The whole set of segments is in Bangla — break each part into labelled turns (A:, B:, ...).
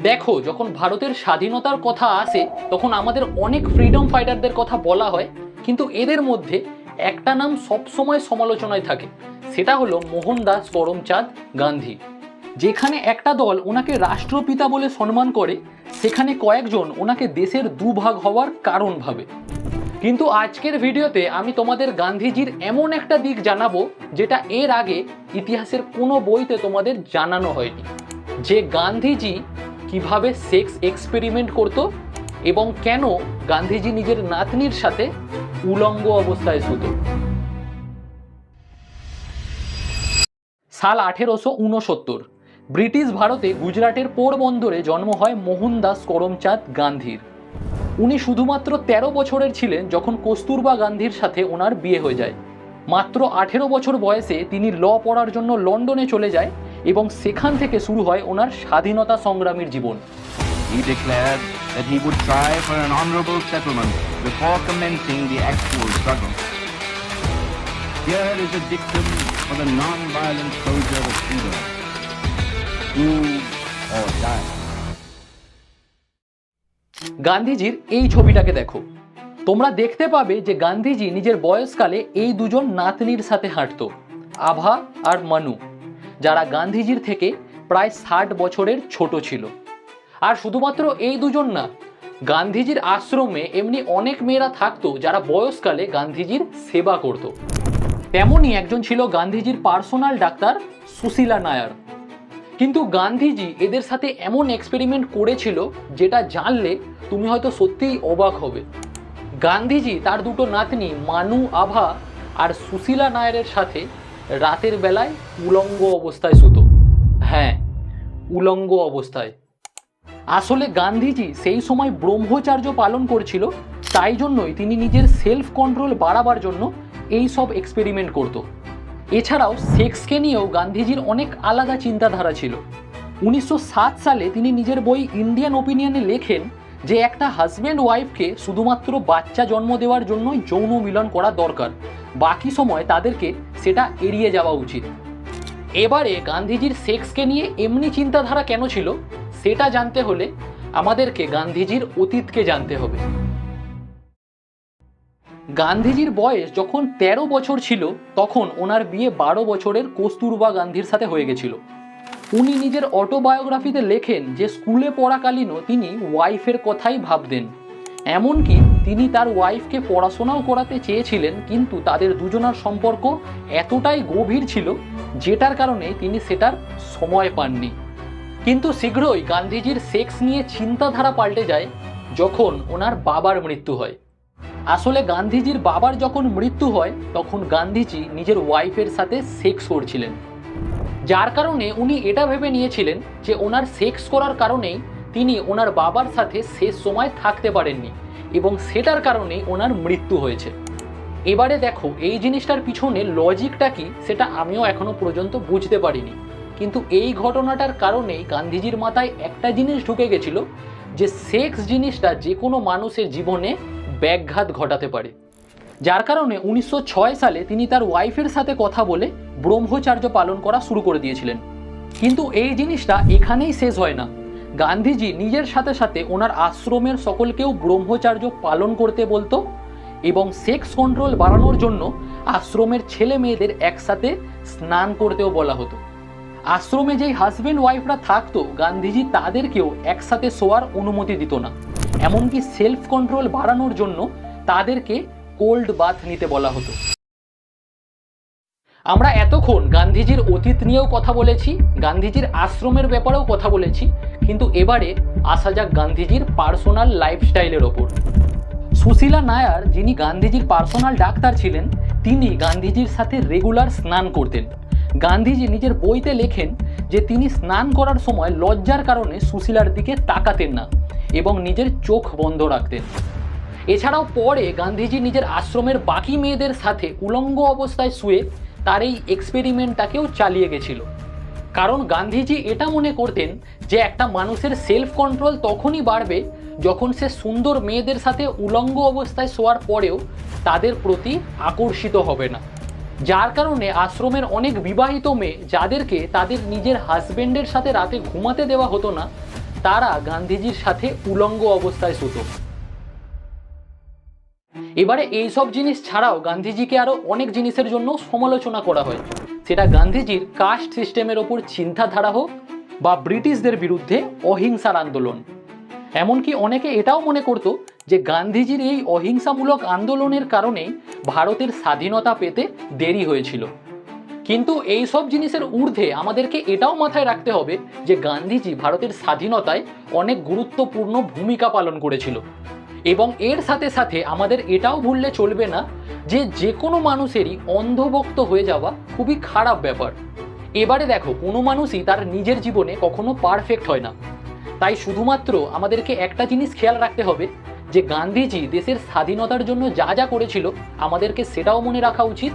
A: দেখো, যখন ভারতের স্বাধীনতার কথা আসে, তখন আমাদের অনেক ফ্রিডম ফাইটারদের কথা বলা হয়, কিন্তু এদের মধ্যে একটা নাম সবসময় সমালোচনায় থাকে, সেটা হলো মোহনদাস করমচাঁদ গান্ধী। যেখানে একটা দল ওনাকে রাষ্ট্রপিতা বলে সম্মান করে, সেখানে কয়েকজন ওনাকে দেশের দুভাগ হওয়ার কারণ ভাবে। কিন্তু আজকের ভিডিওতে আমি তোমাদের গান্ধীজির এমন একটা দিক জানাব, যেটা এর আগে ইতিহাসের কোনো বইতে তোমাদের জানানো হয়নি। যে গান্ধীজি কীভাবে সেক্স এক্সপেরিমেন্ট করত এবং কেন গান্ধীজি নিজের নাতনির সাথে উলঙ্গ অবস্থায় শুত? সাল আঠেরোশো উনসত্তর, ব্রিটিশ ভারতে গুজরাটের পোরবন্দরে জন্ম হয় মোহনদাস করমচাঁদ গান্ধীর। উনি শুধুমাত্র ১৩ বছরের ছিলেন যখন কস্তুরবা গান্ধীর সাথে ওনার বিয়ে হয়ে যায়। মাত্র আঠেরো বছর বয়সে তিনি ল পড়ার জন্য লন্ডনে চলে যায় এবং সেখান থেকে শুরু হয় ওনার স্বাধীনতা সংগ্রামের জীবন। গান্ধীজির এই ছবিটাকে দেখো। তোমরা দেখতে পাবে যে গান্ধীজি নিজের বয়সকালে এই দুজন নাতনির সাথে হাঁটত আভা আর মানু। যারা গান্ধীজির থেকে প্রায় ষাট বছরের ছোট ছিল। আর শুধুমাত্র এই দুজন না, গান্ধীজির আশ্রমে এমনি অনেক মেয়েরা থাকতো যারা বয়সকালে গান্ধীজির সেবা করত। তেমনই একজন ছিল গান্ধীজির পার্সোনাল ডাক্তার সুশীলা নায়ার। কিন্তু গান্ধীজি এদের সাথে এমন এক্সপেরিমেন্ট করেছিল যেটা জানলে তুমি হয়তো সত্যিই অবাক হবে। গান্ধীজি তার দুটো নাতনি, মানু, আভা আর সুশীলা নায়ারের সাথে রাতের বেলায় উলঙ্গ অবস্থায় শুতো। হ্যাঁ উলঙ্গ অবস্থায়। আসলে গান্ধীজি সেই সময় ব্রহ্মচার্য পালন করছিল, তাই জন্যই তিনি নিজের সেলফ কন্ট্রোল বাড়াবার জন্য এই সব এক্সপেরিমেন্ট করতো। এছাড়াও সেক্সকে নিয়েও গান্ধীজির অনেক আলাদা চিন্তাধারা ছিল। উনিশশো সাত সালে তিনি নিজের বই ইন্ডিয়ান ওপিনিয়নে লেখেন যে একটা হাজব্যান্ড ওয়াইফকে শুধুমাত্র বাচ্চা জন্ম দেওয়ার জন্যই যৌন মিলন করা দরকার। বাকি সময় তাদেরকে সেটা এড়িয়ে যাওয়া উচিত। এবারে গান্ধীজির সেক্সকে নিয়ে এমনি চিন্তাধারা কেন ছিল, সেটা জানতে হলে আমাদেরকে গান্ধীজির অতীতকে জানতে হবে। গান্ধীজির বয়স যখন ১৩ বছর ছিল, তখন ওনার বিয়ে বারো বছরের কস্তুরবা গান্ধীর সাথে হয়ে গেছিল। উনি নিজের অটোবায়োগ্রাফিতে লেখেন যে, স্কুলে পড়াকালীনও তিনি ওয়াইফের কথাই ভাবতেন। এমনকি তিনি তার ওয়াইফকে পড়াশোনাও করাতে চেয়েছিলেন, কিন্তু তাদের দুজনার সম্পর্ক এতটাই গভীর ছিল যেটার কারণে তিনি সেটার সময় পাননি। কিন্তু শীঘ্রই গান্ধীজির সেক্স নিয়ে চিন্তাধারা পাল্টে যায় যখন ওনার বাবার মৃত্যু হয়। আসলে গান্ধীজির বাবার যখন মৃত্যু হয়, তখন গান্ধীজি নিজের ওয়াইফের সাথে সেক্স করছিলেন। যার কারণে উনি এটা ভেবে নিয়েছিলেন যে ওনার সেক্স করার কারণেই তিনি ওনার বাবার সাথে শেষ সময় থাকতে পারেননি এবং সেটার কারণেই ওনার মৃত্যু হয়েছে। এবারে দেখো, এই জিনিসটার পিছনে লজিকটা কি সেটা আমিও এখনও পর্যন্ত বুঝতে পারিনি। কিন্তু এই ঘটনাটার কারণেই গান্ধীজির মাথায় একটা জিনিস ঢুকে গেছিল যে সেক্স জিনিসটা যে কোনো মানুষের জীবনে ব্যাঘাত ঘটাতে পারে। যার কারণে উনিশশো ছয় সালে তিনি তার ওয়াইফের সাথে কথা বলে ব্রহ্মচার্য পালন করা শুরু করে দিয়েছিলেন। কিন্তু এই জিনিসটা এখানেই শেষ হয় না। গান্ধীজি নিজের সাথে সাথে ওনার আশ্রমের সকলকেও ব্রহ্মচার্য পালন করতে বলতো এবং সেক্স কন্ট্রোল বাড়ানোর জন্য আশ্রমের ছেলে মেয়েদের একসাথে স্নান করতেও বলা হতো। আশ্রমে যেই হাজব্যান্ড ওয়াইফরা থাকতো, গান্ধীজি তাদেরকেও একসাথে শোয়ার অনুমতি দিত না। এমনকি সেলফ কন্ট্রোল বাড়ানোর জন্য তাদেরকে কোল্ড বাথ নিতে বলা হতো। আমরা এতক্ষণ গান্ধীজির অতীত নিয়েও কথা বলেছি, গান্ধীজির আশ্রমের ব্যাপারেও কথা বলেছি, কিন্তু এবারে আসা যাক গান্ধীজির পার্সোনাল লাইফস্টাইলের ওপর। সুশীলা নায়ার, যিনি গান্ধীজির পার্সোনাল ডাক্তার ছিলেন, তিনি গান্ধীজির সাথে রেগুলার স্নান করতেন। গান্ধীজি নিজের বইতে লেখেন যে তিনি স্নান করার সময় লজ্জার কারণে সুশীলার দিকে তাকাতেন না এবং নিজের চোখ বন্ধ রাখতেন। এছাড়াও পরে গান্ধীজি নিজের আশ্রমের বাকি মেয়েদের সাথে উলঙ্গ অবস্থায় শুয়ে তার এই এক্সপেরিমেন্টটাকেও চালিয়ে গেছিল। কারণ গান্ধীজি এটা মনে করতেন যে একটা মানুষের সেলফ কন্ট্রোল তখনই বাড়বে যখন সে সুন্দর মেয়েদের সাথে উলঙ্গ অবস্থায় শোয়ার পরেও তাদের প্রতি আকর্ষিত হবে না। যার কারণে আশ্রমের অনেক বিবাহিত মেয়ে যাদেরকে তাদের নিজের হাজবেন্ডের সাথে রাতে ঘুমাতে দেওয়া হতো না, তারা গান্ধীজির সাথে উলঙ্গ অবস্থায় শুতো। এবারে এইসব জিনিস ছাড়াও গান্ধীজিকে আরও অনেক জিনিসের জন্য সমালোচনা করা হয়। সেটা গান্ধীজির কাস্ট সিস্টেমের ওপর চিন্তাধারা হোক বা ব্রিটিশদের বিরুদ্ধে অহিংসার আন্দোলন। এমনকি অনেকে এটাও মনে করতো যে গান্ধীজির এই অহিংসামূলক আন্দোলনের কারণেই ভারতের স্বাধীনতা পেতে দেরি হয়েছিল। কিন্তু এই সব জিনিসের ঊর্ধ্বে আমাদেরকে এটাও মাথায় রাখতে হবে যে গান্ধীজি ভারতের স্বাধীনতায় অনেক গুরুত্বপূর্ণ ভূমিকা পালন করেছিল। এবং এর সাথে সাথে আমাদের এটাও ভুললে চলবে না যে যে কোনো মানুষেরই অন্ধভক্ত হয়ে যাওয়া খুবই খারাপ ব্যাপার। এবারে দেখো, কোনো মানুষই তার নিজের জীবনে কখনো পারফেক্ট হয় না। তাই শুধুমাত্র আমাদেরকে একটা জিনিস খেয়াল রাখতে হবে, যে গান্ধীজি দেশের স্বাধীনতার জন্য যা যা করেছিল আমাদেরকে সেটাও মনে রাখা উচিত।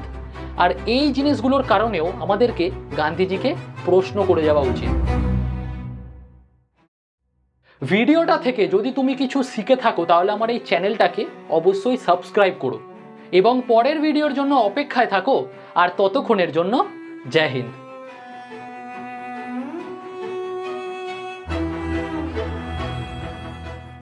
A: আর এই জিনিসগুলোর কারণেও আমাদেরকে গান্ধীজিকে প্রশ্ন করে যাওয়া উচিত। ভিডিওটা থেকে যদি তুমি কিছু শিখে থাকো, তাহলে আমার এই চ্যানেলটাকে অবশ্যই সাবস্ক্রাইব করো। এবং পরের ভিডিওর জন্য অপেক্ষায় থাকো, আর ততক্ষণের জন্য জয় হিন্দ।